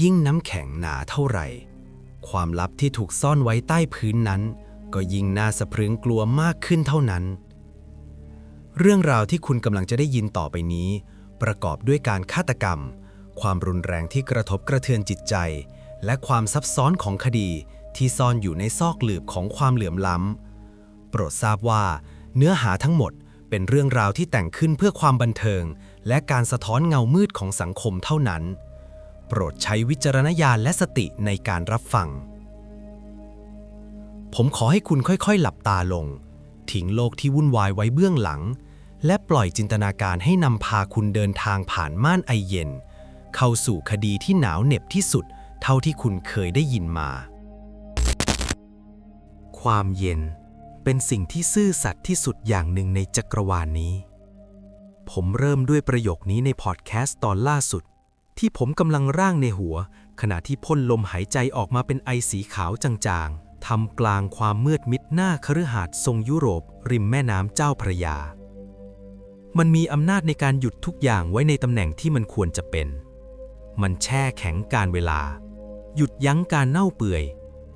ยิ่งน้ำแข็งหนาเท่าไหร่ ความลับที่ถูกซ่อนไว้ใต้พื้นนั้น ก็ยิ่งน่าสะพรึงกลัวมากขึ้นเท่านั้น เรื่องราวที่คุณกำลังจะได้ยินต่อไปนี้ ประกอบด้วยการฆาตกรรม ความรุนแรงที่กระทบกระเทือนจิตใจ และความซับซ้อนของคดีที่ซ่อนอยู่ในซอกหลืบของความเหลื่อมล้ำ โปรดทราบว่า เนื้อหาทั้งหมดเป็นเรื่องราวที่แต่งขึ้นเพื่อความบันเทิง และการสะท้อนเงามืดของสังคมเท่านั้น โปรดใช้วิจารณญาณและสติในการรับฟัง ผมขอให้คุณค่อยๆ หลับตาลง ทิ้งโลกที่วุ่นวายไว้เบื้องหลัง และปล่อยจินตนาการให้นำพาคุณเดินทางผ่านม่านไอเย็น เข้าสู่คดีที่หนาวเหน็บที่สุดเท่าที่คุณเคยได้ยินมา ความเย็นเป็นสิ่งที่ซื่อสัตย์ที่สุดอย่างหนึ่งในจักรวาลนี้ ผมเริ่มด้วยประโยคนี้ในพอดแคสต์ตอนล่าสุด ที่ผมกำลังร่างในหัว ขณะที่พ่นลมหายใจออกมาเป็นไอสีขาวจางๆทำกลางความมืดมิดหน้าคฤหาสน์ทรงยุโรป ริมแม่น้ำเจ้าพระยา มันมีอำนาจในการหยุดทุกอย่างไว้ในตำแหน่งที่มันควรจะเป็น มันแช่แข็งการเวลา หยุดยั้งการเน่าเปื่อย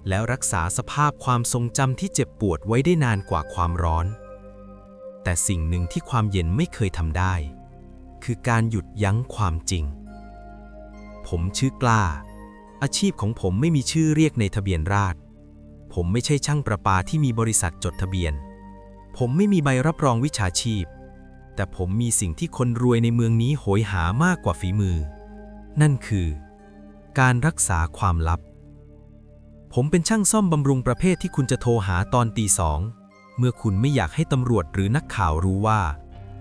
แล้วรักษาสภาพความทรงจำที่เจ็บปวดไว้ได้นานกว่าความร้อน แต่สิ่งหนึ่งที่ความเย็นไม่เคยทำได้ คือการหยุดยั้งความจริง ผมชื่อกล้า อาชีพของผมไม่มีชื่อเรียกในทะเบียนราษฎรผมไม่ใช่ช่างประปาที่มีบริษัทจดทะเบียน ผมไม่มีใบรับรองวิชาชีพ แต่ผมมีสิ่งที่คนรวยในเมืองนี้โหยหามากกว่าฝีมือ นั่นคือ การรักษาความลับ ผมเป็นช่างซ่อมบำรุงประเภทที่คุณจะโทรหาตอนตีสอง เมื่อคุณไม่อยากให้ตำรวจหรือนักข่าวรู้ว่า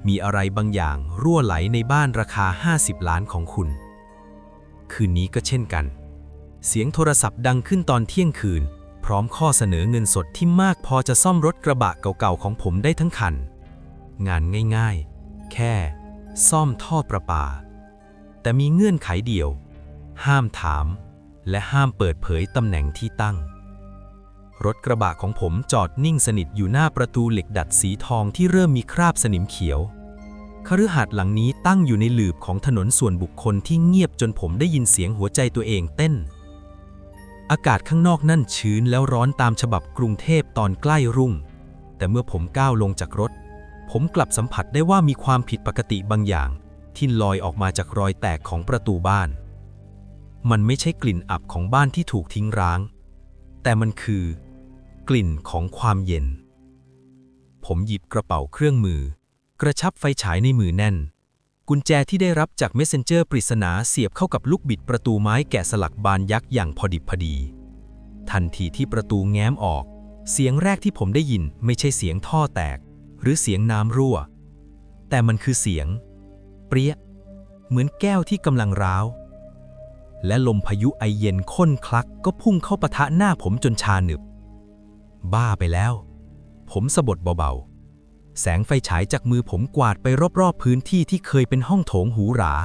มีอะไรบางอย่างรั่วไหลในบ้านราคา 50 ล้านของคุณ คืนนี้ก็เช่นกัน เสียงโทรศัพท์ดังขึ้นตอนเที่ยงคืน พร้อมข้อเสนอเงินสดที่มากพอจะซ่อมรถกระบะเก่าๆของผมได้ทั้งคัน งานง่ายๆ แค่ ซ่อมท่อประปา แต่มีเงื่อนไขเดียว ห้ามถาม และห้ามเปิดเผยตำแหน่งที่ตั้ง รถกระบะของผมจอดนิ่งสนิทอยู่หน้าประตูเหล็กดัดสีทองที่เริ่มมีคราบสนิมเขียว คฤหาสน์หลังนี้ตั้งอยู่ในหลืบของถนนส่วนบุคคลที่เงียบจนผมได้ยินเสียงหัวใจตัวเองเต้น อากาศข้างนอกนั่นชื้นแล้วร้อนตามฉบับกรุงเทพตอนใกล้รุ่ง แต่เมื่อผมก้าวลงจากรถ ผมกลับสัมผัสได้ว่ามีความผิดปกติบางอย่าง ที่ลอยออกมาจากรอยแตกของประตูบ้าน มันไม่ใช่กลิ่นอับของบ้านที่ถูกทิ้งร้าง แต่มันคือ กลิ่นของความเย็น ผมหยิบกระเป๋าเครื่องมือ กระชับไฟฉายในมือแน่น กุญแจที่ได้รับจากเมสเซนเจอร์ปริศนาเสียบเข้ากับลูกบิดประตูไม้แกะสลักบานยักษ์อย่างพอดิบพอดี ทันทีที่ประตูแง้มออก เสียงแรกที่ผมได้ยินไม่ใช่เสียงท่อแตก หรือเสียงน้ำรั่ว แต่มันคือเสียง เปรี้ย เหมือนแก้วที่กำลังร้าว และลมพายุไอเย็นข้นคลักก็พุ่งเข้าปะทะหน้าผมจนชาหนึบ บ้าไปแล้ว ผมสะบดเบาๆ แสงไฟฉายจากมือผมกวาดไปรอบๆพื้นที่ที่เคยเป็นห้องโถงหรูหรา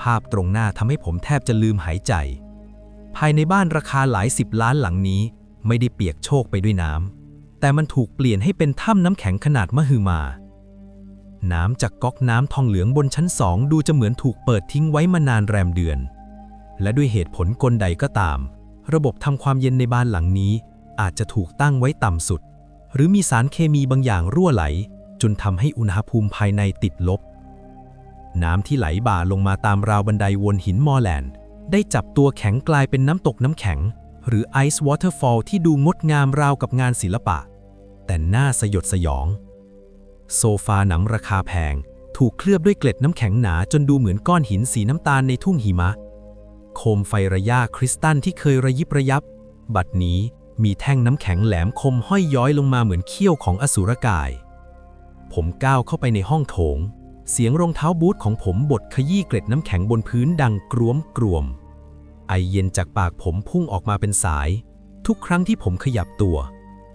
ภาพตรงหน้าทำให้ผมแทบจะลืมหายใจ ภายในบ้านราคาหลายสิบล้านหลังนี้ ไม่ได้เปียกโชกไปด้วยน้ำ แต่มันถูกเปลี่ยนให้เป็นถ้ำน้ำแข็งขนาดมหึมา น้ำจากก๊อกน้ำทองเหลืองบนชั้นสองดูจะเหมือนถูกเปิดทิ้งไว้มานานแรมเดือน และด้วยเหตุผลกลใดก็ตาม ระบบทำความเย็นในบ้านหลังนี้ อาจจะถูกตั้งไว้ต่ำสุด หรือมีสารเคมีบางอย่างรั่วไหล จนทำให้อุณหภูมิภายในติดลบ น้ำที่ไหลบ่าลงมาตามราวบันไดวนหินมอร์แลนด์ ได้จับตัวแข็งกลายเป็นน้ำตกน้ำแข็ง หรือไอซ์วอเตอร์ฟอลที่ดูงดงามราวกับงานศิลปะ แต่น่าสยดสยอง โซฟาหนังราคาแพง ถูกเคลือบด้วยเกล็ดน้ำแข็งหนาจนดูเหมือนก้อนหินสีน้ำตาลในทุ่งหิมะ โคมไฟระยะคริสตัลที่เคยระยิบระยับ บัดนี้ มีแท่งน้ำแข็งแหลมคมห้อยย้อยลงมาเหมือนเขี้ยวของอสุรกาย ผมก้าวเข้าไปในห้องโถง เสียงรองเท้าบูทของผมบดขยี้เกล็ดน้ำแข็งบนพื้นดังกรวมกรวม ไอเย็นจากปากผมพุ่งออกมาเป็นสาย ทุกครั้งที่ผมขยับตัว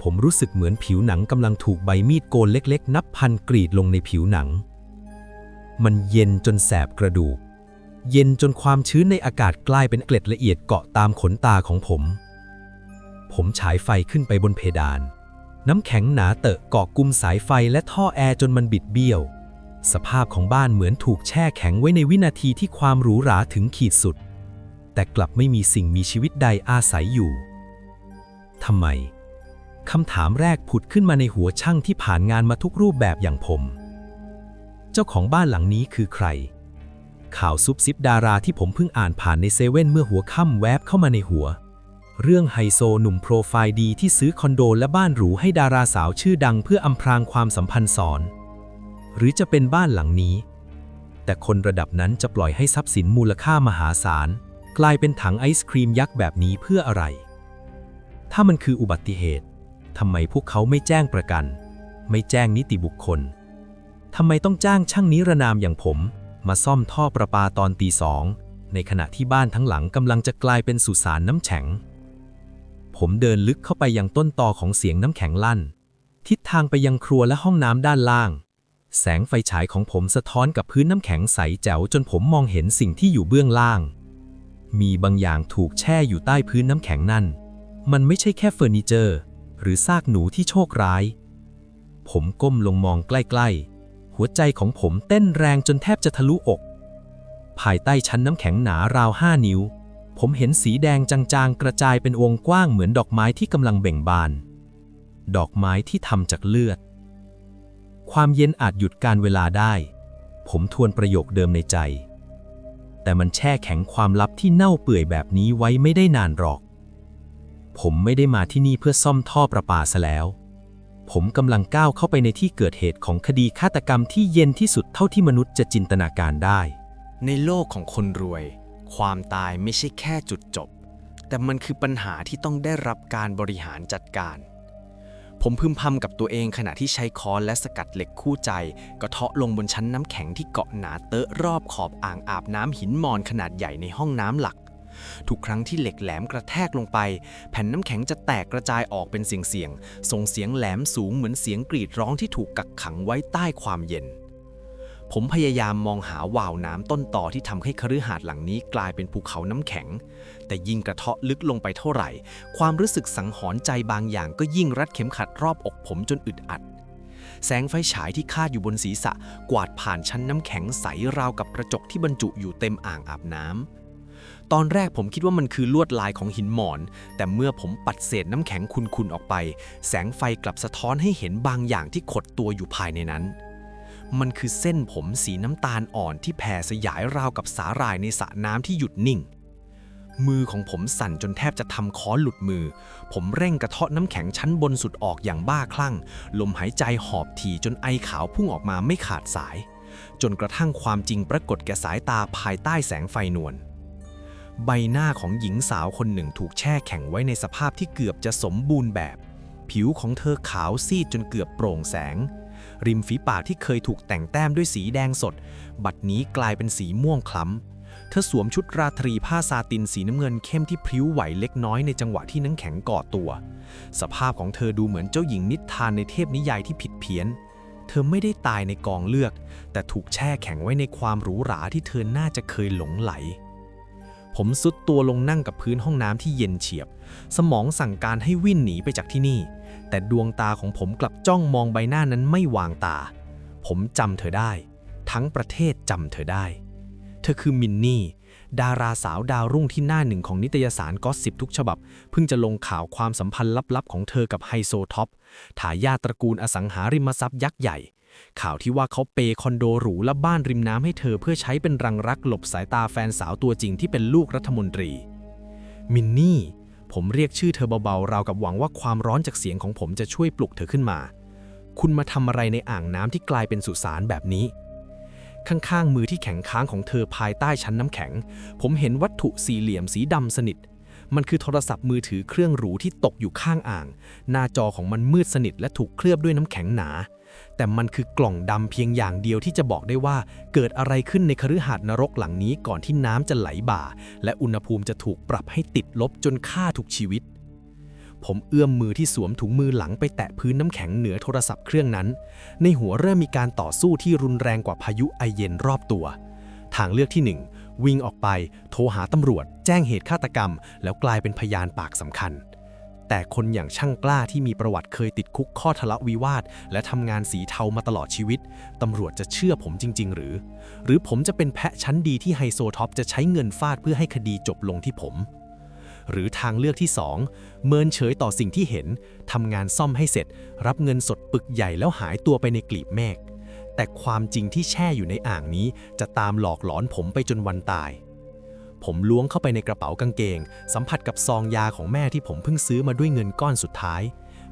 ผมรู้สึกเหมือนผิวหนังกำลังถูกใบมีดโกนเล็กๆ นับพันกรีดลงในผิวหนัง มันเย็นจนแสบกระดูก เย็นจนความชื้นในอากาศกลายเป็นเกล็ดละเอียดเกาะตามขนตาของผม ผมฉายไฟขึ้นไปบนเพดาน น้ำแข็งหนาเตอะเกาะกุมสายไฟและท่อแอร์จนมันบิดเบี้ยว สภาพของบ้านเหมือนถูกแช่แข็งไว้ในวินาทีที่ความหรูหราถึงขีดสุด แต่กลับไม่มีสิ่งมีชีวิตใดอาศัยอยู่ทำไมคำถามแรกผุดขึ้นมาในหัวช่างที่ผ่านงานมาทุกรูปแบบอย่างผม เจ้าของบ้านหลังนี้คือใคร ข่าวซุบซิบดาราที่ผมเพิ่งอ่านผ่านในเซเว่นเมื่อหัวค่ำแวบเข้ามาในหัว เรื่องไฮโซหนุ่มโปรไฟล์ดีที่ซื้อคอนโดและบ้านหรูให้ดาราสาวชื่อดังเพื่ออำพรางความสัมพันธ์สอน หรือจะเป็นบ้านหลังนี้ แต่คนระดับนั้นจะปล่อยให้ทรัพย์สินมูลค่ามหาศาล กลายเป็นถังไอศครีมยักษ์แบบนี้เพื่ออะไร ถ้ามันคืออุบัติเหตุทำไมพวกเขาไม่แจ้งประกัน ไม่แจ้งนิติบุคคลทำไมต้องจ้างช่างนิรนามอย่างผม มาซ่อมท่อประปาตอนตีสองในขณะที่บ้านทั้งหลังกำลังจะกลายเป็นสุสานน้ำแข็ง ผมเดินลึกเข้าไปยังต้นตอของเสียงน้ำแข็งลั่น ทิศทางไปยังครัวและห้องน้ำด้านล่าง แสงไฟฉายของผมสะท้อนกับพื้นน้ำแข็งใสแจ๋วจนผมมองเห็นสิ่งที่อยู่เบื้องล่าง มีบางอย่างถูกแช่อยู่ใต้พื้นน้ำแข็งนั่น มันไม่ใช่แค่เฟอร์นิเจอร์ หรือซากหนูที่โชคร้าย ผมก้มลงมองใกล้ๆ หัวใจของผมเต้นแรงจนแทบจะทะลุอก ภายใต้ชั้นน้ำแข็งหนาราวห้านิ้ว ผมเห็นสีแดงจางๆ กระจายเป็นวงกว้างเหมือนดอกไม้ที่กำลังเบ่งบาน ดอกไม้ที่ทำจากเลือด ความเย็นอาจหยุดการเวลาได้ ผมทวนประโยคเดิมในใจ แต่มันแช่แข็งความลับที่เน่าเปื่อยแบบนี้ไว้ไม่ได้นานหรอก ผมไม่ได้มาที่นี่เพื่อซ่อมท่อประปาซะแล้ว ผมกำลังก้าวเข้าไปในที่เกิดเหตุของคดีฆาตกรรมที่เย็นที่สุดเท่าที่มนุษย์จะจินตนาการได้ ในโลกของคนรวย ความตายไม่ใช่แค่จุดจบ แต่มันคือปัญหาที่ต้องได้รับการบริหารจัดการ ผมพึมพำกับตัวเองขณะที่ใช้ค้อนและสกัดเหล็กคู่ใจกระเทาะลงบนชั้นน้ำแข็งที่เกาะหนาเตอะรอบขอบอ่างอาบน้ำหินมอนขนาดใหญ่ในห้องน้ำหลัก ทุกครั้งที่เหล็กแหลมกระแทกลงไป แผ่นน้ำแข็งจะแตกกระจายออกเป็นเสียงๆส่งเสียงแหลมสูงเหมือนเสียงกรีดร้องที่ถูกกักขังไว้ใต้ความเย็น ผมพยายามมองหาวาวน้ำต้นต่อที่ทำให้คฤหาสน์หลังนี้กลายเป็นภูเขาน้ำแข็ง แต่ยิ่งกระเทาะลึกลงไปเท่าไหร่ ความรู้สึกสังหรณ์ใจบางอย่างก็ยิ่งรัดเข็มขัดรอบอกผมจนอึดอัด แสงไฟฉายที่คาดอยู่บนศีรษะกวาดผ่านชั้นน้ำแข็งใสราวกับกระจกที่บรรจุอยู่เต็มอ่างอาบน้ำตอนแรกผมคิดว่ามันคือลวดลายของหินหมอน แต่เมื่อผมปัดเศษน้ำแข็งคุนๆออกไป แสงไฟกลับสะท้อนให้เห็นบางอย่างที่ขดตัวอยู่ภายในนั้น มันคือเส้นผมสีน้ำตาลอ่อนที่แผ่สยายราวกับสาหร่ายในสระน้ำที่หยุดนิ่ง มือของผมสั่นจนแทบจะทำค้อนหลุดมือ ผมเร่งกระเทาะน้ำแข็งชั้นบนสุดออกอย่างบ้าคลั่ง ลมหายใจหอบถี่จนไอขาวพุ่งออกมาไม่ขาดสาย จนกระทั่งความจริงปรากฏแก่สายตาภายใต้แสงไฟนวลใบหน้าของหญิงสาวคนหนึ่งถูกแช่แข็งไว้ในสภาพที่เกือบจะสมบูรณ์แบบ ผิวของเธอขาวซีดจนเกือบโปร่งแสง ริมฝีปากที่เคยถูกแต่งแต้มด้วยสีแดงสด บัดนี้กลายเป็นสีม่วงคล้ำ เธอสวมชุดราตรีผ้าซาตินสีน้ำเงินเข้มที่พริ้วไหวเล็กน้อยในจังหวะที่น้ำแข็งก่อตัว สภาพของเธอดูเหมือนเจ้าหญิงนิทานในเทพนิยายที่ผิดเพี้ยน เธอไม่ได้ตายในกองเลือดแต่ถูกแช่แข็งไว้ในความหรูหราที่เธอน่าจะเคยหลงไหลผมซุดตัวลงนั่งกับพื้นห้องน้ำที่เย็นเฉียบ สมองสั่งการให้วิ่นหนีไปจากที่นี่ แต่ดวงตาของผมกลับจ้องมองใบหน้านั้นไม่วางตา ผมจำเธอได้ ทั้งประเทศจำเธอได้ เธอคือมินนี่ ดาราสาวดาวรุ่งที่หน้าหนึ่งของนิตยสารก็สิบทุกฉบับ เพิ่งจะลงข่าวความสัมพันธ์ลับๆ ของเธอกับไฮโซท็อปทายาตระกูลอสังหาริมทรัพย์ยักษ์ใหญ่ ข่าวที่ว่าเขาเปย์คอนโดหรูและบ้านริมน้ำให้เธอเพื่อใช้เป็นรังรักหลบสายตาแฟนสาวตัวจริงที่เป็นลูกรัฐมนตรี มินนี่ ผมเรียกชื่อเธอเบาๆ ราวกับหวังว่าความร้อนจากเสียงของผมจะช่วยปลุกเธอขึ้นมา คุณมาทำอะไรในอ่างน้ำที่กลายเป็นสุสานแบบนี้ ข้างๆ มือที่แข็งค้างของเธอภายใต้ชั้นน้ำแข็ง ผมเห็นวัตถุสี่เหลี่ยมสีดำสนิท มันคือโทรศัพท์มือถือเครื่องหรูที่ตกอยู่ข้างอ่าง หน้าจอของมันมืดสนิทและถูกเคลือบด้วยน้ำแข็งหนา แต่มันคือกล่องดำเพียงอย่างเดียวที่จะบอกได้ว่า เกิดอะไรขึ้นในคฤหาสน์นรกหลังนี้ก่อนที่น้ำจะไหลบ่า และอุณหภูมิจะถูกปรับให้ติดลบจนฆ่าทุกชีวิต ผมเอื้อมมือที่สวมถุงมือหลังไปแตะพื้นน้ำแข็งเหนือโทรศัพท์เครื่องนั้น ในหัวเริ่มมีการต่อสู้ที่รุนแรงกว่าพายุไอเย็นรอบตัว ทางเลือกที่หนึ่งวิ่งออกไป โทรหาตำรวจ แจ้งเหตุฆาตกรรม แล้วกลายเป็นพยานปากสำคัญ แต่คนอย่างช่างกล้าที่มีประวัติเคยติดคุกข้อทะเลาะวิวาท และทำงานสีเทามาตลอดชีวิต ตำรวจจะเชื่อผมจริง ๆ หรือ หรือผมจะเป็นแพะชั้นดีที่ไฮโซท็อปจะใช้เงินฟาดเพื่อให้คดีจบลงที่ผม หรือทางเลือกที่ 2 เมินเฉยต่อสิ่งที่เห็นทำงานซ่อมให้เสร็จ รับเงินสดปึกใหญ่แล้วหายตัวไปในกลีบเมฆแต่ความจริงที่แช่อยู่ในอ่างนี้ จะตามหลอกหลอนผมไปจนวันตาย ผมล้วงเข้าไปในกระเป๋ากางเกง สัมผัสกับซองยาของแม่ที่ผมเพิ่งซื้อมาด้วยเงินก้อนสุดท้าย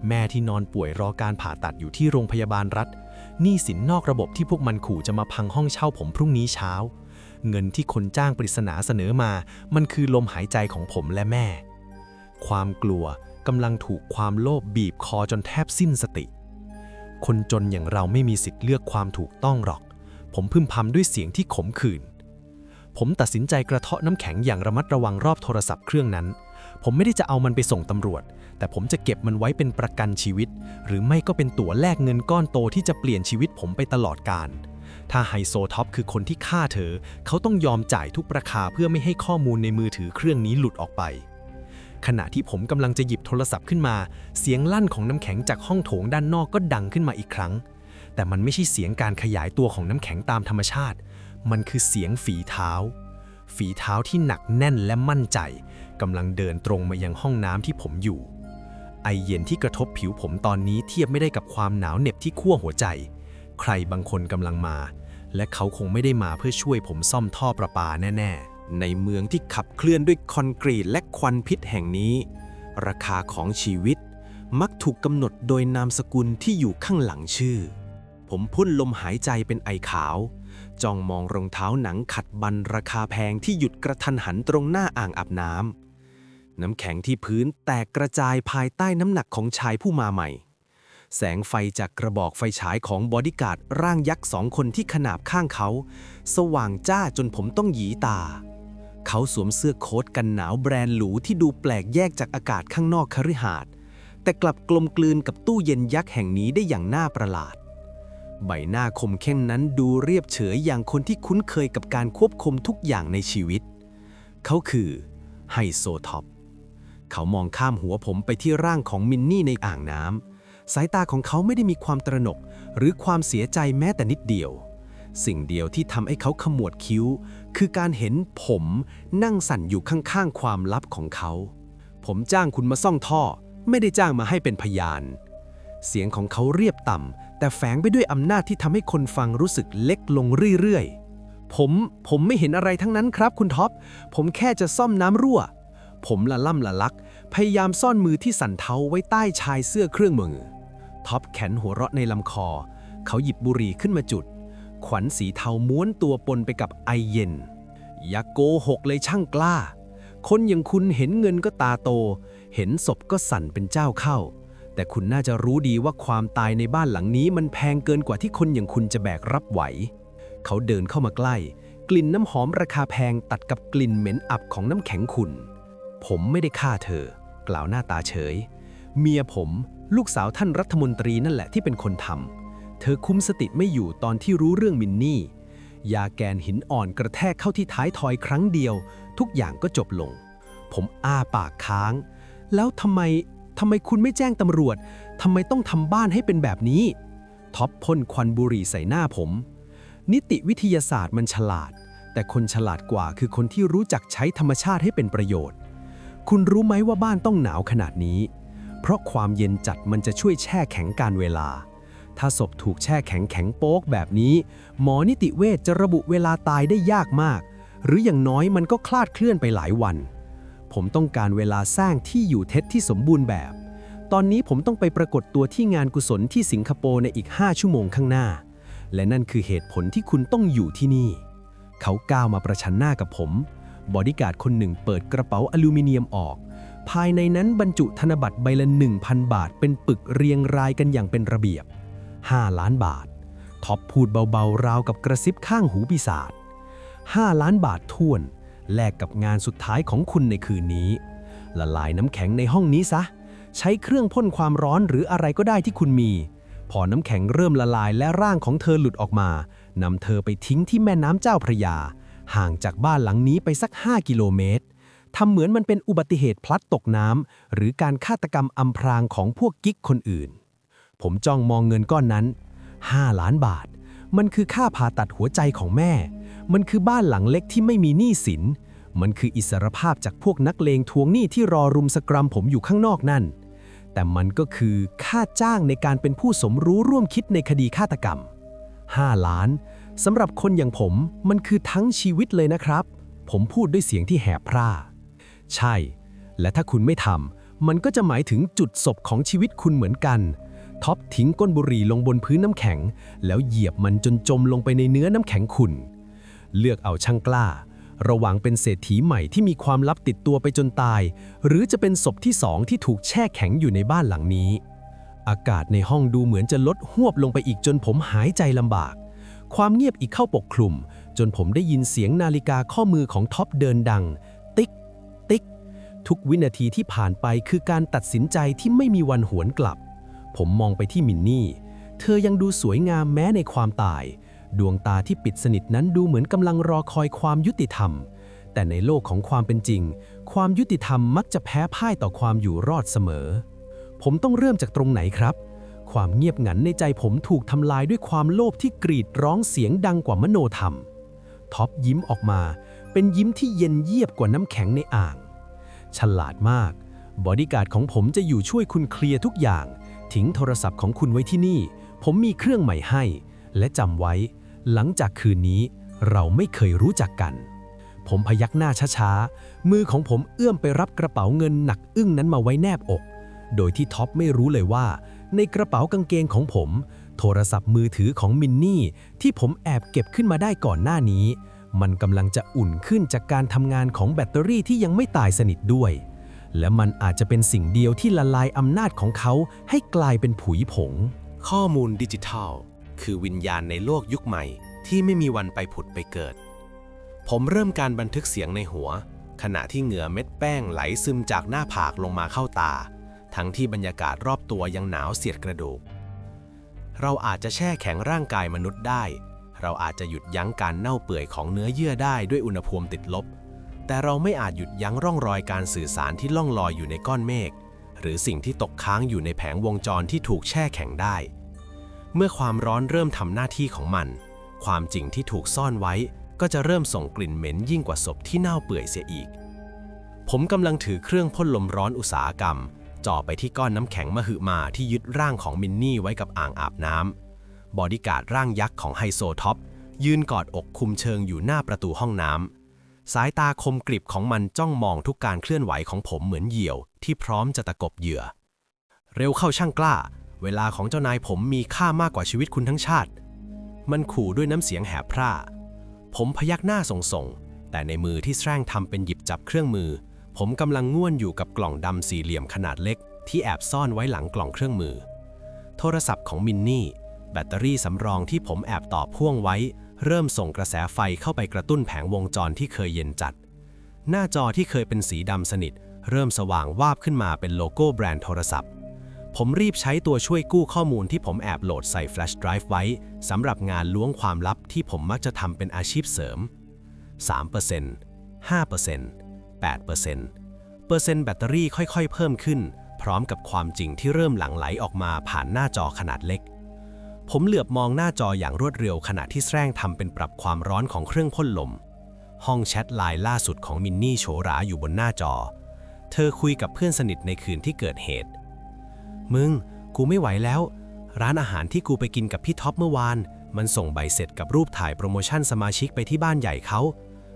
แม่ที่นอนป่วยรอการผ่าตัดอยู่ที่โรงพยาบาลรัฐหนี้สินนอกระบบที่พวกมันขู่จะมาพังห้องเช่าผมพรุ่งนี้เช้า เงินที่คนจ้างปริศนาเสนอมา มันคือลมหายใจของผมและแม่ ความกลัวกำลังถูกความโลภบีบคอจนแทบสิ้นสติ คนจนอย่างเราไม่มีสิทธิ์เลือกความถูกต้องหรอก ผมพึมพำด้วยเสียงที่ขมขื่น ผมตัดสินใจกระเทาะน้ำแข็งอย่างระมัดระวังรอบโทรศัพท์เครื่องนั้น ผมไม่ได้จะเอามันไปส่งตำรวจ แต่ผมจะเก็บมันไว้เป็นประกันชีวิต หรือไม่ก็เป็นตั๋วแลกเงินก้อนโตที่จะเปลี่ยนชีวิตผมไปตลอดกาลถ้าไฮโซท็อปคือคนที่ฆ่าเธอ เขาต้องยอมจ่ายทุกราคาเพื่อไม่ให้ข้อมูลในมือถือเครื่องนี้หลุดออกไป ขณะที่ผมกำลังจะหยิบโทรศัพท์ขึ้นมา เสียงลั่นของน้ำแข็งจากห้องโถงด้านนอกก็ดังขึ้นมาอีกครั้ง แต่มันไม่ใช่เสียงการขยายตัวของน้ำแข็งตามธรรมชาติ มันคือเสียงฝีเท้า ฝีเท้าที่หนักแน่นและมั่นใจกำลังเดินตรงมายังห้องน้ำที่ผมอยู่ ไอเย็นที่กระทบผิวผมตอนนี้เทียบไม่ได้กับความหนาวเหน็บที่ขั้วหัวใจ ใครบางคนกำลังมา และเขาคงไม่ได้มาเพื่อช่วยผมซ่อมท่อประปาแน่ๆ ในเมืองที่ขับเคลื่อนด้วยคอนกรีตและควันพิษแห่งนี้ ราคาของชีวิตมักถูกกำหนดโดยนามสกุลที่อยู่ข้างหลังชื่อ ผมพ่นลมหายใจเป็นไอขาว จ้องมองรองเท้าหนังขัดบันราคาแพงที่หยุดกระทันหันตรงหน้าอ่างอาบน้ำน้ำแข็งที่พื้นแตกกระจายภายใต้น้ำหนักของชายผู้มาใหม่ แสงไฟจากกระบอกไฟฉายของบอดี้การ์ดร่างยักษ์สองคนที่ขนาบข้างเขา สว่างจ้าจนผมต้องหยีตา เขาสวมเสื้อโค้ทกันหนาวแบรนด์หรูที่ดูแปลกแยกจากอากาศข้างนอกคฤหาสน์แต่กลับกลมกลืนกับตู้เย็นยักษ์แห่งนี้ได้อย่างน่าประหลาด ใบหน้าคมเข้มนั้นดูเรียบเฉยอย่างคนที่คุ้นเคยกับการควบคุมทุกอย่างในชีวิต เขาคือไฮโซท็อป เขามองข้ามหัวผมไปที่ร่างของมินนี่ในอ่างน้ำ สายตาของเขาไม่ได้มีความตระหนก หรือความเสียใจแม้แต่นิดเดียว สิ่งเดียวที่ทำให้เขาขมวดคิ้ว คือการเห็นผมนั่งสั่นอยู่ข้างๆความลับของเขา ผมจ้างคุณมาซ่องท่อ ไม่ได้จ้างมาให้เป็นพยาน เสียงของเขาเรียบต่ำ แต่แฝงไปด้วยอำนาจที่ทำให้คนฟังรู้สึกเล็กลงเรื่อยๆ ผม ผมไม่เห็นอะไรทั้งนั้นครับคุณท็อป ผมแค่จะซ่อมน้ำรั่ว ผมละล่ำละลัก พยายามซ่อนมือที่สั่นเทาไว้ใต้ชายเสื้อเครื่องมือ ท็อปแขนหัวเราะในลำคอ เขาหยิบบุหรี่ขึ้นมาจุด ขวัญสีเทาม้วนตัวปนไปกับไอเย็น อย่าโกหกเลยช่างกล้า คนอย่างคุณเห็นเงินก็ตาโต เห็นศพก็สั่นเป็นเจ้าเข้า แต่คุณน่าจะรู้ดีว่าความตายในบ้านหลังนี้มันแพงเกินกว่าที่คนอย่างคุณจะแบกรับไหว เขาเดินเข้ามาใกล้ กลิ่นน้ำหอมราคาแพงตัดกับกลิ่นเหม็นอับของน้ำแข็งขุ่นผมไม่ได้ฆ่าเธอ กล่าวหน้าตาเฉย เมียผม ลูกสาวท่านรัฐมนตรีนั่นแหละที่เป็นคนทำเธอคุ้มสติไม่อยู่ตอนที่รู้เรื่องมินนี่ ยาแกนหินอ่อนกระแทกเข้าที่ท้ายทอยครั้งเดียว ทุกอย่างก็จบลง ผมอ้าปากค้าง แล้วทำไม ทำไมคุณไม่แจ้งตำรวจ ทำไมต้องทำบ้านให้เป็นแบบนี้ ท็อปพ่นควันบุหรี่ใส่หน้าผม นิติวิทยาศาสตร์มันฉลาด แต่คนฉลาดกว่าคือคนที่รู้จักใช้ธรรมชาติให้เป็นประโยชน์ คุณรู้ไหมว่าบ้านต้องหนาวขนาดนี้ เพราะความเย็นจัดมันจะช่วยแช่แข็งการเวลา ถ้าศพถูกแช่แข็งแข็งโป๊กแบบนี้ หมอนิติเวชจะระบุเวลาตายได้ยากมาก หรืออย่างน้อยมันก็คลาดเคลื่อนไปหลายวัน ผมต้องการเวลาสร้างที่อยู่เท็จที่สมบูรณ์แบบ ตอนนี้ผมต้องไปปรากฏตัวที่งานกุศลที่สิงคโปร์ในอีก 5 ชั่วโมงข้างหน้า และนั่นคือเหตุผลที่คุณต้องอยู่ที่นี่ เขาก้าวมาประชันหน้ากับผม บอดี้การ์ดคนหนึ่งเปิดกระเป๋าอลูมิเนียมออก ภายในนั้นบรรจุธนบัตรใบละ 1,000 บาท เป็นปึกเรียงรายกันอย่างเป็นระเบียบ 5 ล้านบาท ท็อปพูดเบาๆ ราวกับกระซิบข้างหูปีศาจ5ล้านบาททวน แลกกับงานสุดท้ายของคุณในคืนนี้ ละลายน้ำแข็งในห้องนี้ซะ ใช้เครื่องพ่นความร้อนหรืออะไรก็ได้ที่คุณมี พอน้ำแข็งเริ่มละลายและร่างของเธอหลุดออกมานำเธอไปทิ้งที่แม่น้ำเจ้าพระยา ห่างจากบ้านหลังนี้ไปสัก 5 กิโลเมตรทำเหมือนมันเป็นอุบัติเหตุพลัดตกน้ำหรือการฆาตกรรมอำพรางของพวกกิ๊กคนอื่น ผมจ้องมองเงินก้อนนั้น 5 ล้านบาท มันคือค่าผ่าตัดหัวใจของแม่ มันคือบ้านหลังเล็กที่ไม่มีหนี้สิน มันคืออิสรภาพจากพวกนักเลงทวงหนี้ที่รอรุมสกรัมผมอยู่ข้างนอกนั่น แต่มันก็คือค่าจ้างในการเป็นผู้สมรู้ร่วมคิดในคดีฆาตกรรม 5 ล้านสำหรับคนอย่างผมมันคือทั้งชีวิตเลยนะครับ ผมพูดด้วยเสียงที่แหบพร่า ใช่ และถ้าคุณไม่ทำมันก็จะหมายถึงจุดศพของชีวิตคุณเหมือนกันท็อปทิ้งก้นบุหรี่ลงบนพื้นน้ำแข็ง แล้วเหยียบมันจนจมลงไปในเนื้อน้ำแข็งขุ่น เลือกเอาช่างกล้า ระหว่างเป็นเศรษฐีใหม่ที่มีความลับติดตัวไปจนตาย หรือจะเป็นศพที่สองที่ถูกแช่แข็งอยู่ในบ้านหลังนี้ อากาศในห้องดูเหมือนจะลดหวบลงไปอีกจนผมหายใจลำบาก ความเงียบอีกเข้าปกคลุม จนผมได้ยินเสียงนาฬิกาข้อมือของท็อปเดินดัง ติ๊ก ติ๊ก ทุกวินาทีที่ผ่านไปคือการตัดสินใจที่ไม่มีวันหวนกลับ ผมมองไปที่มินนี่ เธอยังดูสวยงามแม้ในความตาย ดวงตาที่ปิดสนิทนั้นดูเหมือนกำลังรอคอยความยุติธรรม แต่ในโลกของความเป็นจริง ความยุติธรรมมักจะแพ้พ่ายต่อความอยู่รอดเสมอ ผมต้องเริ่มจากตรงไหนครับ ความเงียบงันในใจผมถูกทำลายด้วยความโลภที่กรีดร้องเสียงดังกว่ามโนธรรม ท็อปยิ้มออกมา เป็นยิ้มที่เย็นเยียบกว่าน้ำแข็งในอ่าง ฉลาดมาก บอดี้การ์ดของผมจะอยู่ช่วยคุณเคลียร์ทุกอย่าง ทิ้งโทรศัพท์ของคุณไว้ที่นี่ ผมมีเครื่องใหม่ให้ และจำไว้ หลังจากคืนนี้เราไม่เคยรู้จักกัน ผมพยักหน้าช้าๆ มือของผมเอื้อมไปรับกระเป๋าเงินหนักอึ้งนั้นมาไว้แนบอก โดยที่ท็อปไม่รู้เลยว่า ในกระเป๋ากางเกงของผม โทรศัพท์มือถือของมินนี่ที่ผมแอบเก็บขึ้นมาได้ก่อนหน้านี้ มันกำลังจะอุ่นขึ้นจากการทำงานของแบตเตอรี่ที่ยังไม่ตายสนิทด้วย และมันอาจจะเป็นสิ่งเดียวที่ละลายอำนาจของเขาให้กลายเป็นผุยผง ข้อมูลดิจิทัล คือวิญญาณในโลกยุคใหม่ที่ไม่มีวันไปผุดไปเกิด ผมเริ่มการบันทึกเสียงในหัว ขณะที่เหงื่อเม็ดแป้งไหลซึมจากหน้าผากลงมาเข้าตา ทั้งที่บรรยากาศรอบตัวยังหนาวเสียดกระดูก เราอาจจะแช่แข็งร่างกายมนุษย์ได้ เราอาจจะหยุดยั้งการเน่าเปื่อยของเนื้อเยื่อได้ด้วยอุณหภูมิติดลบ แต่เราไม่อาจหยุดยั้งร่องรอยการสื่อสารที่ล่องลอยอยู่ในก้อนเมฆหรือสิ่งที่ตกค้างอยู่ในแผงวงจรที่ถูกแช่แข็งได้ เมื่อความร้อนเริ่มทำหน้าที่ของมัน ความจริงที่ถูกซ่อนไว้ ก็จะเริ่มส่งกลิ่นเหม็นยิ่งกว่าศพที่เน่าเปื่อยเสียอีก ผมกำลังถือเครื่องพ่นลมร้อนอุตสาหกรรม จ่อไปที่ก้อนน้ำแข็งมหึมาที่ยึดร่างของมินนี่ไว้กับอ่างอาบน้ำบอดี้การ์ดร่างยักษ์ของไฮโซท็อปยืนกอดอกคุมเชิงอยู่หน้าประตูห้องน้ำสายตาคมกริบของมันจ้องมองทุกการเคลื่อนไหวของผมเหมือนเหยี่ยว ที่พร้อมจะตะกบเหยื่อ เร็วเข้าช่างกล้า เวลาของเจ้านายผมมีค่ามากกว่าชีวิตคุณทั้งชาติ มันขู่ด้วยน้ำเสียงแหบพร่า ผมพยักหน้าส่งๆ แต่ในมือที่แสร้งทำเป็นหยิบจับเครื่องมือ ผมกำลังง่วนอยู่กับกล่องดำสี่เหลี่ยมขนาดเล็ก ที่แอบซ่อนไว้หลังกล่องเครื่องมือ โทรศัพท์ของมินนี่ แบตเตอรี่สำรองที่ผมแอบต่อพ่วงไว้ เริ่มส่งกระแสไฟเข้าไปกระตุ้นแผงวงจรที่เคยเย็นจัด หน้าจอที่เคยเป็นสีดำสนิท เริ่มสว่างวาบขึ้นมาเป็นโลโก้แบรนด์โทรศัพท์ ผมรีบใช้ตัวช่วยกู้ข้อมูลที่ผมแอบโหลดใส่แฟลชไดรฟ์ไว้สำหรับงานล้วงความลับที่ผมมักจะทำเป็นอาชีพเสริม 3% 5% 8%เปอร์เซ็นต์แบตเตอรี่ค่อยๆ เพิ่มขึ้น พร้อมกับความจริงที่เริ่มหลั่งไหลออกมาผ่านหน้าจอขนาดเล็ก ผมเหลือบมองหน้าจออย่างรวดเร็วขณะที่แสร้งทำเป็นปรับความร้อนของเครื่องพ่นลม ห้องแชทไลน์ล่าสุดของมินนี่โฉราอยู่บนหน้าจอ เธอคุยกับเพื่อนสนิทในคืนที่เกิดเหตุ มึง กูไม่ไหวแล้ว ร้านอาหารที่กูไปกินกับพี่ท็อปเมื่อวาน มันส่งใบเสร็จกับรูปถ่ายโปรโมชั่นสมาชิกไปที่บ้านใหญ่เขา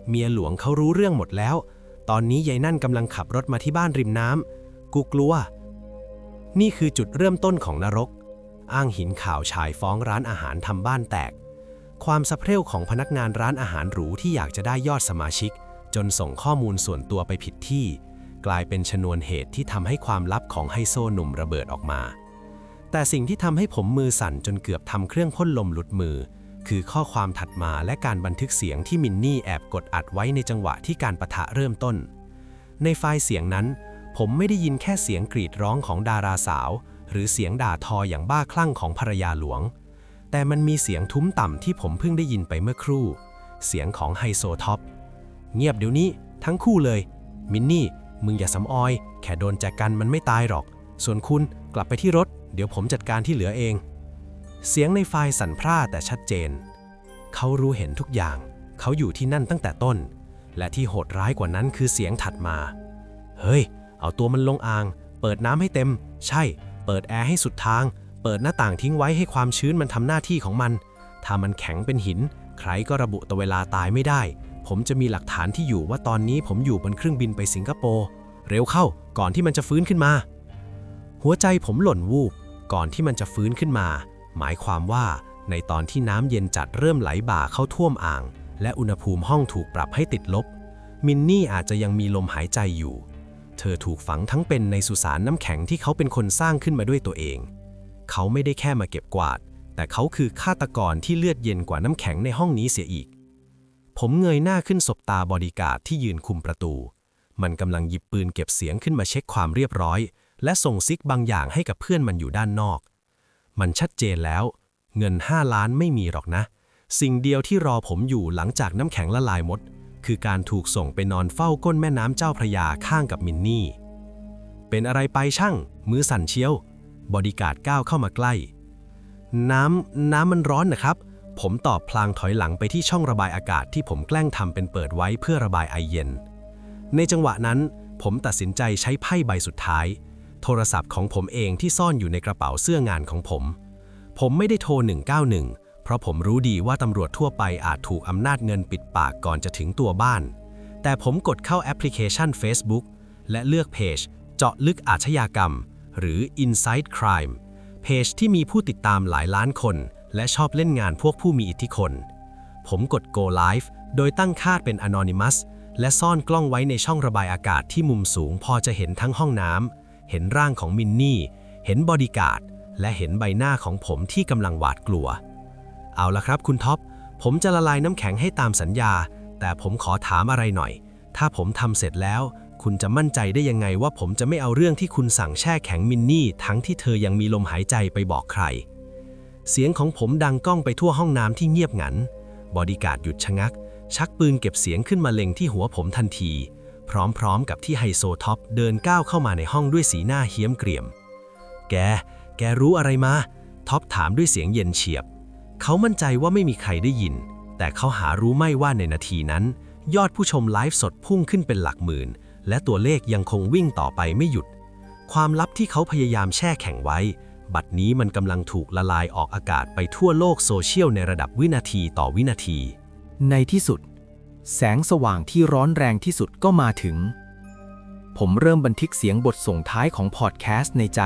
เมียหลวงเขารู้เรื่องหมดแล้ว ตอนนี้ยายนั่นกำลังขับรถมาที่บ้านริมน้ำกูกลัว นี่คือจุดเริ่มต้นของนรก อ้างหินข่าวชายฟ้องร้านอาหารทำบ้านแตก ความสะเพร่วของพนักงานร้านอาหารหรูที่อยากจะได้ยอดสมาชิก จนส่งข้อมูลส่วนตัวไปผิดที่ กลายเป็นชนวนเหตุที่ทำให้ความลับของไฮโซหนุ่มระเบิดออกมา แต่สิ่งที่ทำให้ผมมือสั่นจนเกือบทำเครื่องพ่นลมหลุดมือ คือข้อความถัดมาและการบันทึกเสียงที่มินนี่แอบกดอัดไว้ในจังหวะที่การประทะเริ่มต้น ในไฟล์เสียงนั้น ผมไม่ได้ยินแค่เสียงกรีดร้องของดาราสาว หรือเสียงด่าทออย่างบ้าคลั่งของภรรยาหลวง แต่มันมีเสียงทุ้มต่ำที่ผมเพิ่งได้ยินไปเมื่อครู่ เสียงของไฮโซท็อปเงียบเดี๋ยวนี้ทั้งคู่เลย มินนี่ มึงอย่าสำออย แค่โดนแจกันมันไม่ตายหรอก ส่วนคุณกลับไปที่รถ เดี๋ยวผมจัดการที่เหลือเอง เสียงในไฟล์สั่นพร่าแต่ชัดเจน เขารู้เห็นทุกอย่าง เขาอยู่ที่นั่นตั้งแต่ต้น และที่โหดร้ายกว่านั้นคือเสียงถัดมา เฮ้ย เอาตัวมันลงอ่าง เปิดน้ำให้เต็ม ใช่ เปิดแอร์ให้สุดทาง เปิดหน้าต่างทิ้งไว้ให้ความชื้นมันทำหน้าที่ของมัน ถ้ามันแข็งเป็นหิน ใครก็ระบุตัวเวลาตายไม่ได้ ผมจะมีหลักฐานที่อยู่ว่าตอนนี้ผมอยู่บนเครื่องบินไปสิงคโปร์เร็วเข้าก่อนที่มันจะฟื้นขึ้นมา หัวใจผมหล่นวูบก่อนที่มันจะฟื้นขึ้นมา หมายความว่าในตอนที่น้ำเย็นจัดเริ่มไหลบ่าเข้าท่วมอ่าง และอุณหภูมิห้องถูกปรับให้ติดลบ มินนี่อาจจะยังมีลมหายใจอยู่ เธอถูกฝังทั้งเป็นในสุสานน้ำแข็งที่เขาเป็นคนสร้างขึ้นมาด้วยตัวเอง เขาไม่ได้แค่มาเก็บกวาด แต่เขาคือฆาตกรที่เลือดเย็นกว่าน้ำแข็งในห้องนี้เสียอีก ผมเงยหน้าขึ้นสบตาบอดีการ์ดที่ยืนคุมประตู มันกำลังหยิบปืนเก็บเสียงขึ้นมาเช็คความเรียบร้อย และส่งซิกบางอย่างให้กับเพื่อนมันอยู่ด้านนอก มันชัดเจนแล้ว เงิน 5 ล้านไม่มีหรอกนะ สิ่งเดียวที่รอผมอยู่หลังจากน้ำแข็งละลายหมด คือการถูกส่งไปนอนเฝ้าก้นแม่น้ำเจ้าพระยาข้างกับมินนี่ เป็นอะไรไปช่าง มือสั่นเชียว บอดีการ์ดก้าวเข้ามาใกล้ น้ำน้ำมันร้อนนะครับ ผมตอบพลางถอยหลังไปที่ช่องระบายอากาศที่ผมแกล้งทำเป็นเปิดไว้เพื่อระบายไอเย็น ในจังหวะนั้น ผมตัดสินใจใช้ไพ่ใบสุดท้าย โทรศัพท์ของผมเองที่ซ่อนอยู่ในกระเป๋าเสื้องานของผม ผมไม่ได้โทร 191 เพราะผมรู้ดีว่าตำรวจทั่วไปอาจถูกอำนาจเงินปิดปากก่อนจะถึงตัวบ้าน แต่ผมกดเข้าแอปพลิเคชัน Facebook และเลือกเพจเจาะลึกอาชญากรรม หรือ Inside Crime เพจที่มีผู้ติดตามหลายล้านคน และชอบเล่นงานพวกผู้มีอิทธิพล ผมกด Go Live โดยตั้งค่าเป็น Anonymous และซ่อนกล้องไว้ในช่องระบายอากาศที่มุมสูงพอจะเห็นทั้งห้องน้ำ เห็นร่างของมินนี่ เห็นบอดี้การ์ด และเห็นใบหน้าของผมที่กำลังหวาดกลัว เอาละครับคุณท็อป ผมจะละลายน้ำแข็งให้ตามสัญญา แต่ผมขอถามอะไรหน่อย ถ้าผมทำเสร็จแล้ว คุณจะมั่นใจได้ยังไงว่าผมจะไม่เอาเรื่องที่คุณสั่งแช่แข็งมินนี่ ทั้งที่เธอยังมีลมหายใจไปบอกใคร เสียงของผมดังก้องไปทั่วห้องน้ำที่เงียบงัน บอดี้การ์ดหยุดชะงัก ชักปืนเก็บเสียงขึ้นมาเล็งที่หัวผมทันที พร้อมๆกับที่ไฮโซท็อปเดินก้าวเข้ามาในห้องด้วยสีหน้าเฮี้ยมเกรียม แก แกรู้อะไรมา ท็อปถามด้วยเสียงเย็นเฉียบ เขามั่นใจว่าไม่มีใครได้ยิน แต่เขาหารู้ไม่ว่าในนาทีนั้น ยอดผู้ชมไลฟ์สดพุ่งขึ้นเป็นหลักหมื่น และตัวเลขยังคงวิ่งต่อไปไม่หยุด ความลับที่เขาพยายามแช่แข็งไว้ บัดนี้มันกำลังถูกละลายออกอากาศไปทั่วโลกโซเชียลในระดับวินาทีต่อวินาที ในที่สุด แสงสว่างที่ร้อนแรงที่สุดก็มาถึง ผมเริ่มบันทึกเสียงบทส่งท้ายของพอดแคสต์ในใจ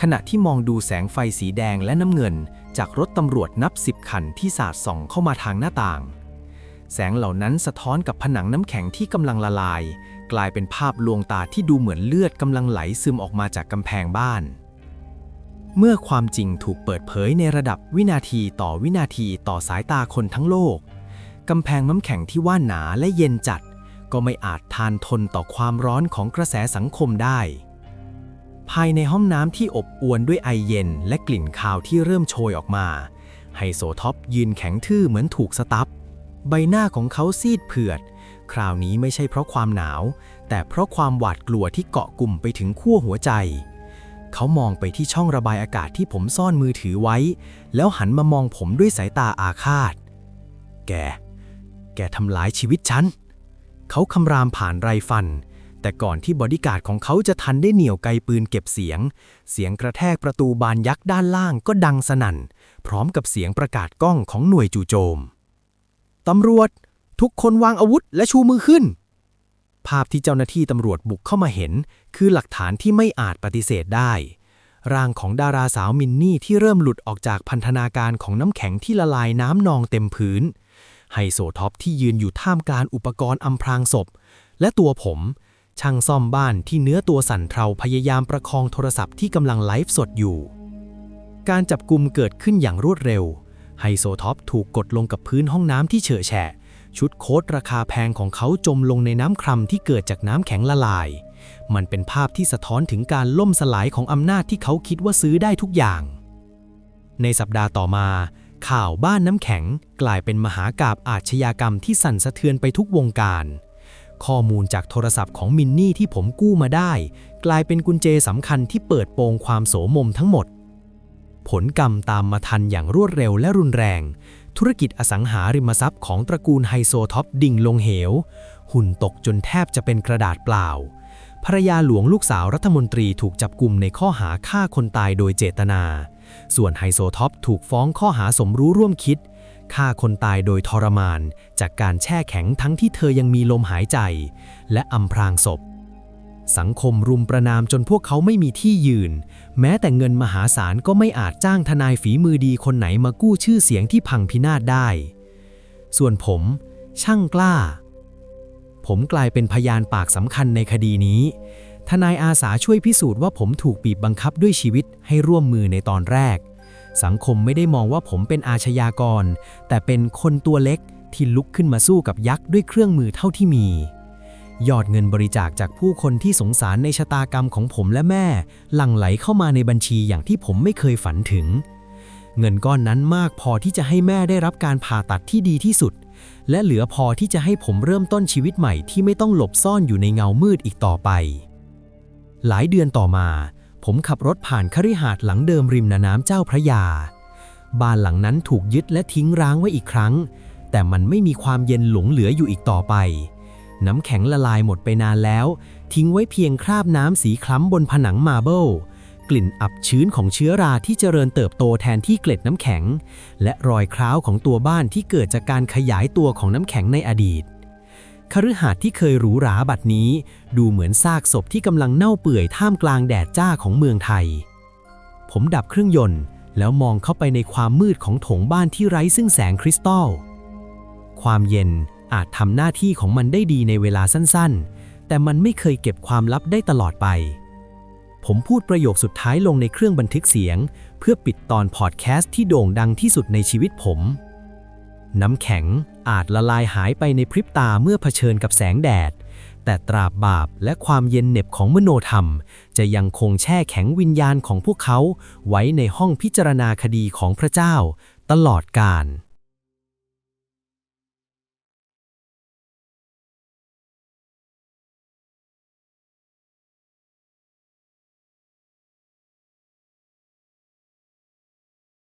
ขณะที่มองดูแสงไฟสีแดงและน้ำเงิน จากรถตำรวจนับสิบคันที่สาดส่องเข้ามาทางหน้าต่าง แสงเหล่านั้นสะท้อนกับผนังน้ำแข็งที่กำลังละลาย กลายเป็นภาพลวงตาที่ดูเหมือนเลือดกำลังไหลซึมออกมาจากกำแพงบ้าน เมื่อความจริงถูกเปิดเผยในระดับวินาทีต่อวินาทีต่อสายตาคนทั้งโลก กำแพงน้ำแข็งที่ว่าหนาและเย็นจัด ก็ไม่อาจทานทนต่อความร้อนของกระแสสังคมได้ ภายในห้องน้ำที่อบอวลด้วยไอเย็นและกลิ่นคาวที่เริ่มโชยออกมาไฮโซท็อปยืนแข็งทื่อเหมือนถูกสตับใบหน้าของเขาซีดเผือด คราวนี้ไม่ใช่เพราะความหนาว แต่เพราะความหวาดกลัวที่เกาะกลุ่มไปถึงขั้วหัวใจ เขามองไปที่ช่องระบายอากาศที่ผมซ่อนมือถือไว้ แล้วหันมามองผมด้วยสายตาอาฆาต แก แกทำลายชีวิตฉัน เขาคำรามผ่านไรฟัน แต่ก่อนที่บอดี้การ์ดของเขาจะทันได้เหนี่ยวไกปืนเก็บเสียง เสียงกระแทกประตูบานยักษ์ด้านล่างก็ดังสนั่น พร้อมกับเสียงประกาศกล้องของหน่วยจู่โจม ตำรวจ ทุกคนวางอาวุธและชูมือขึ้น ภาพที่เจ้าหน้าที่ตำรวจบุกเข้ามาเห็น คือหลักฐานที่ไม่อาจปฏิเสธได้ ร่างของดาราสาวมินนี่ที่เริ่มหลุดออกจากพันธนาการของน้ำแข็งที่ละลายน้ำนองเต็มพื้น ไฮโซท็อปที่ยืนอยู่ท่ามกลางอุปกรณ์อำพรางศพ และตัวผม ช่างซ่อมบ้านที่เนื้อตัวสั่นเทาพยายามประคองโทรศัพท์ที่กำลังไลฟ์สดอยู่ การจับกลุ่มเกิดขึ้นอย่างรวดเร็ว ไฮโซท็อปถูกกดลงกับพื้นห้องน้ำที่เฉอะแฉะ ชุดโค้ทราคาแพงของเขาจมลงในน้ำคร่ำที่เกิดจากน้ำแข็งละลาย มันเป็นภาพที่สะท้อนถึงการล่มสลายของอำนาจที่เขาคิดว่าซื้อได้ทุกอย่าง ในสัปดาห์ต่อมา ข่าวบ้านน้ำแข็งกลายเป็นมหากาบอาชญากรรมที่สั่นสะเทือนไปทุกวงการ ข้อมูลจากโทรศัพท์ของมินนี่ที่ผมกู้มาได้ กลายเป็นกุญแจสำคัญที่เปิดโปงความโสมมทั้งหมดผลกรรมตามมาทันอย่างรวดเร็วและรุนแรง ธุรกิจอสังหาริมทรัพย์ของตระกูลไฮโซท็อปดิ่งลงเหว หุ่นตกจนแทบจะเป็นกระดาษเปล่า ภรรยาหลวงลูกสาวรัฐมนตรีถูกจับกลุ่มในข้อหาฆ่าคนตายโดยเจตนา ส่วนไฮโซท็อปถูกฟ้องข้อหาสมรู้ร่วมคิดฆ่าคนตายโดยทรมาน จากการแช่แข็งทั้งที่เธอยังมีลมหายใจ และอำพรางศพ สังคมรุมประนามจนพวกเขาไม่มีที่ยืน แม้แต่เงินมหาศาลก็ไม่อาจจ้างทนายฝีมือดีคนไหนมากู้ชื่อเสียงที่พังพินาศได้ ส่วนผม ช่างกล้า ผมกลายเป็นพยานปากสำคัญในคดีนี้ ทนายอาสาช่วยพิสูจน์ว่าผมถูกบีบบังคับด้วยชีวิตให้ร่วมมือในตอนแรก สังคมไม่ได้มองว่าผมเป็นอาชญากร แต่เป็นคนตัวเล็กที่ลุกขึ้นมาสู้กับยักษ์ด้วยเครื่องมือเท่าที่มี ยอดเงินบริจาคจากผู้คนที่สงสารในชะตากรรมของผมและแม่ หลั่งไหลเข้ามาในบัญชีอย่างที่ผมไม่เคยฝันถึง เงินก้อนนั้นมากพอที่จะให้แม่ได้รับการผ่าตัดที่ดีที่สุด และเหลือพอที่จะให้ผมเริ่มต้นชีวิตใหม่ที่ไม่ต้องหลบซ่อนอยู่ในเงามืดอีกต่อไป หลายเดือนต่อมา ผมขับรถผ่านคฤหาสน์หลังเดิมริมน้ำเจ้าพระยา บ้านหลังนั้นถูกยึดและทิ้งร้างไว้อีกครั้ง แต่มันไม่มีความเย็นหลงเหลืออยู่อีกต่อไป น้ำแข็งละลายหมดไปนานแล้ว ทิ้งไว้เพียงคราบน้ำสีคล้ำบนผนังมาเบิลกลิ่นอับชื้นของเชื้อราที่เจริญเติบโตแทนที่เกล็ดน้ำแข็ง และรอยคร้าวของตัวบ้านที่เกิดจากการขยายตัวของน้ำแข็งในอดีตคฤหาสน์ที่เคยหรูหราบัดนี้ ดูเหมือนซากศพที่กำลังเน่าเปื่อยท่ามกลางแดดจ้าของเมืองไทย ผมดับเครื่องยนต์ แล้วมองเข้าไปในความมืดของโถงบ้านที่ไร้ซึ่งแสงคริสตัล ความเย็น อาจทำหน้าที่ของมันได้ดีในเวลาสั้นๆ แต่มันไม่เคยเก็บความลับได้ตลอดไป ผมพูดประโยคสุดท้ายลงในเครื่องบันทึกเสียง เพื่อปิดตอนพอดแคสต์ที่โด่งดังที่สุดในชีวิตผม น้ำแข็งอาจละลายหายไปในพริบตาเมื่อเผชิญกับแสงแดด แต่ตราบบาปและความเย็นเหน็บของมโนธรรม จะยังคงแช่แข็งวิญญาณของพวกเขา ไว้ในห้องพิจารณาคดีของพระเจ้า ตลอดกาล